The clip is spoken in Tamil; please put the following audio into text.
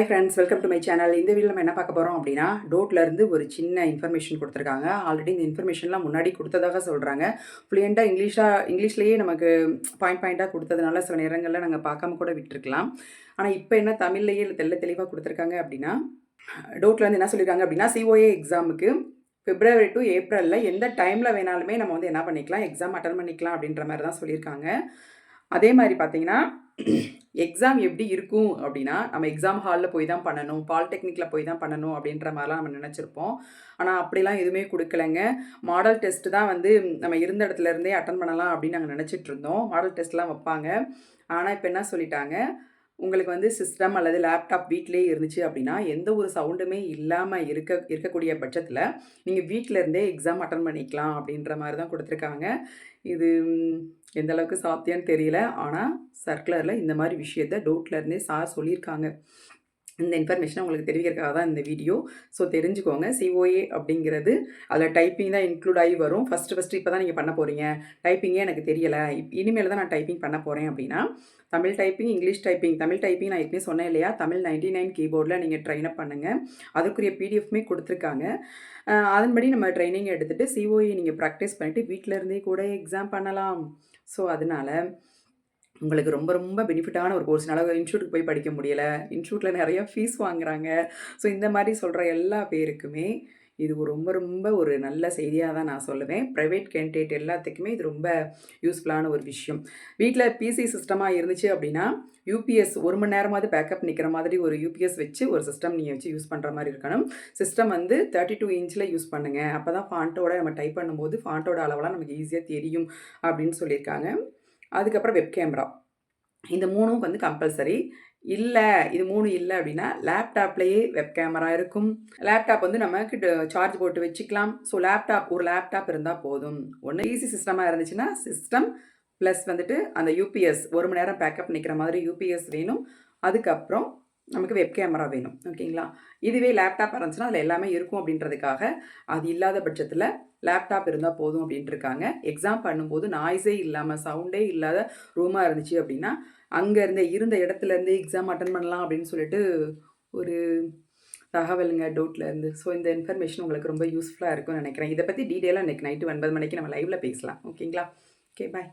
Hi friends welcome to my channel இந்த வீடியோ நம்ம என்ன பார்க்க போகிறோம் அப்படின்னா டோட்லேருந்து ஒரு சின்ன இன்ஃபர்மேஷன் கொடுத்துருக்காங்க. ஆல்ரெடி இந்த இன்ஃபர்மேஷன்லாம் முன்னாடி கொடுத்ததாக சொல்கிறாங்க ஃப்ளூயண்ட்டாக இங்கிலீஷாக இங்கிலீஷ்லேயே நமக்கு பாயிண்ட் பாயிண்ட்டாக கொடுத்ததுனால சில நேரங்களில் நாங்கள் பார்க்காம கூட விட்டுருக்கலாம். ஆனால் இப்போ என்ன தமிழ்லேயே தெல்ல தெளிவாக கொடுத்துருக்காங்க அப்படின்னா டோட்லேருந்து என்ன சொல்லியிருக்காங்க அப்படின்னா சிஓஏ எக்ஸாமுக்கு பிப்ரவரி டு ஏப்ரலில் எந்த டைமில் வேணாலுமே நம்ம வந்து என்ன பண்ணிக்கலாம் எக்ஸாம் அட்டன் பண்ணிக்கலாம் அப்படின்ற மாதிரி தான் சொல்லியிருக்காங்க. அதே மாதிரி பார்த்தீங்கன்னா எக்ஸாம் எப்படி இருக்கும் அப்படின்னா நம்ம எக்ஸாம் ஹாலில் போய் தான் பண்ணணும் பாலிடெக்னிக்கில் போய் தான் பண்ணணும் அப்படின்ற மாதிரிலாம் நம்ம நினச்சிருப்போம். ஆனால் அப்படிலாம் எதுவுமே கொடுக்கலங்க. மாடல் டெஸ்ட் தான் வந்து நம்ம இருந்த இடத்துல இருந்தே அட்டன் பண்ணலாம் அப்படின்னு நாங்கள் நினச்சிட்டு இருந்தோம். மாடல் டெஸ்ட்லாம் வைப்பாங்க. ஆனால் இப்போ என்ன சொல்லிட்டாங்க? உங்களுக்கு வந்து சிஸ்டம் அல்லது லேப்டாப் வீட்டிலே இருந்துச்சு அப்படின்னா எந்த ஒரு சவுண்டுமே இல்லாமல் இருக்க இருக்கக்கூடிய பட்சத்தில் நீங்கள் வீட்டில் இருந்தே எக்ஸாம் அட்டன் பண்ணிக்கலாம் அப்படின்ற மாதிரி தான் கொடுத்துருக்காங்க. இது எந்த அளவுக்கு சாத்தியம்னு தெரியல. ஆனால் சர்க்குலரில் இந்த மாதிரி விஷயத்த டவுட்ல இருந்தே சார் சொல்லியிருக்காங்க. இந்த இன்ஃபர்மேஷனை உங்களுக்கு தெரிவிக்கிறதுக்காக தான் இந்த வீடியோ ஸோ தெரிஞ்சுக்கோங்க. சிஓஏ அப்படிங்கிறது அதில் டைப்பிங் தான் இன்க்ளூட் ஆகி வரும். ஃபஸ்ட்டு ஃபஸ்ட்டு இப்போ தான் நீங்கள் பண்ண போகிறீங்க டைப்பிங்கே எனக்கு தெரியலை. இனிமேல் தான் நான் டைப்பிங் பண்ண போகிறேன் அப்படின்னா Tamil typing English typing Tamil typing நான் ஏற்கனவே சொன்னேன் இல்லையா? தமிழ் நைன்டி நைன் கீபோர்டில் நீங்கள் ட்ரைன் அப் பண்ணுங்கள் அதுக்குரிய பிடிஎஃப்மே கொடுத்துருக்காங்க. அதன்படி நம்ம ட்ரைனிங் எடுத்துகிட்டு சிஓஏ நீங்கள் ப்ராக்டிஸ் பண்ணிவிட்டு வீட்டில் இருந்தே கூட எக்ஸாம் பண்ணலாம். ஸோ அதனால் உங்களுக்கு ரொம்ப ரொம்ப பெனிஃபிட்டான ஒரு கோர்ஸ்னால இன்ஸ்டியூட்டுக்கு போய் படிக்க முடியலை. இன்ஸ்டியூட்டில் நிறைய ஃபீஸ் வாங்குறாங்க. ஸோ இந்த மாதிரி சொல்கிற எல்லா பேருக்குமே இது ஒரு ரொம்ப ரொம்ப ஒரு நல்ல செய்தியாக தான் நான் சொல்லுவேன். ப்ரைவேட் கேண்டிடேட் எல்லாத்துக்குமே இது ரொம்ப யூஸ்ஃபுல்லான ஒரு விஷயம். வீட்டில் பிசி சிஸ்டமாக இருந்துச்சு அப்படின்னா யூபிஎஸ் ஒரு மணி நேரமாவது பேக்கப் நிற்கிற மாதிரி ஒரு யூபிஎஸ் வச்சு ஒரு சிஸ்டம் நீங்கள் வச்சு யூஸ் பண்ணுற மாதிரி இருக்கணும். சிஸ்டம் வந்து தேர்ட்டி டூ இன்ச்சில் யூஸ் பண்ணுங்கள் அப்போ தான் ஃபாண்ட்டோட நம்ம டைப் பண்ணும்போது ஃபாண்ட்டோட அளவெல்லாம் நமக்கு ஈஸியாக தெரியும் அப்படின்னு சொல்லியிருக்காங்க. அதுக்கப்புறம் வெப் கேமரா இந்த மூணும் வந்து கம்பல்சரி இல்லை இது மூணு இல்லை அப்படின்னா லேப்டாப்லேயே வெப் கேமரா இருக்கும். லேப்டாப் வந்து நமக்கு சார்ஜ் போட்டு வச்சுக்கலாம். ஸோ லேப்டாப் ஒரு லேப்டாப் இருந்தால் போதும். ஒன்று ஈஸி சிஸ்டமாக இருந்துச்சுன்னா சிஸ்டம் ப்ளஸ் வந்துட்டு அந்த யூபிஎஸ் ஒரு மணி நேரம் பேக்கப் நிற்கிற மாதிரி யூபிஎஸ் வேணும். அதுக்கப்புறம் நமக்கு வெப் கேமரா வேணும் ஓகேங்களா இதுவே லேப்டாப் இருந்துச்சுன்னா அதில் எல்லாமே இருக்கும் அப்படின்றதுக்காக அது இல்லாத பட்சத்தில் லேப்டாப் இருந்தால் போதும் அப்படின்ட்டு இருக்காங்க எக்ஸாம் பண்ணும்போது நாய்ஸே இல்லாமல் சவுண்டே இல்லாத ரூமாக இருந்துச்சு அப்படின்னா அங்கே இருந்த இருந்த இடத்துலேருந்து எக்ஸாம் அட்டன் பண்ணலாம் அப்படின்னு சொல்லிட்டு ஒரு தகவலுங்க டவுட்டில் இருந்து. ஸோ இந்த இன்ஃபர்மேஷன் உங்களுக்கு ரொம்ப யூஸ்ஃபுல்லாக இருக்கும்னு நினைக்கிறேன். இதை பற்றி டீட்டெயிலாக இன்றைக்கி நைட்டு ஒன்பது மணிக்கு நம்ம லைவில் பேசலாம் ஓகேங்களா ஓகே பாய்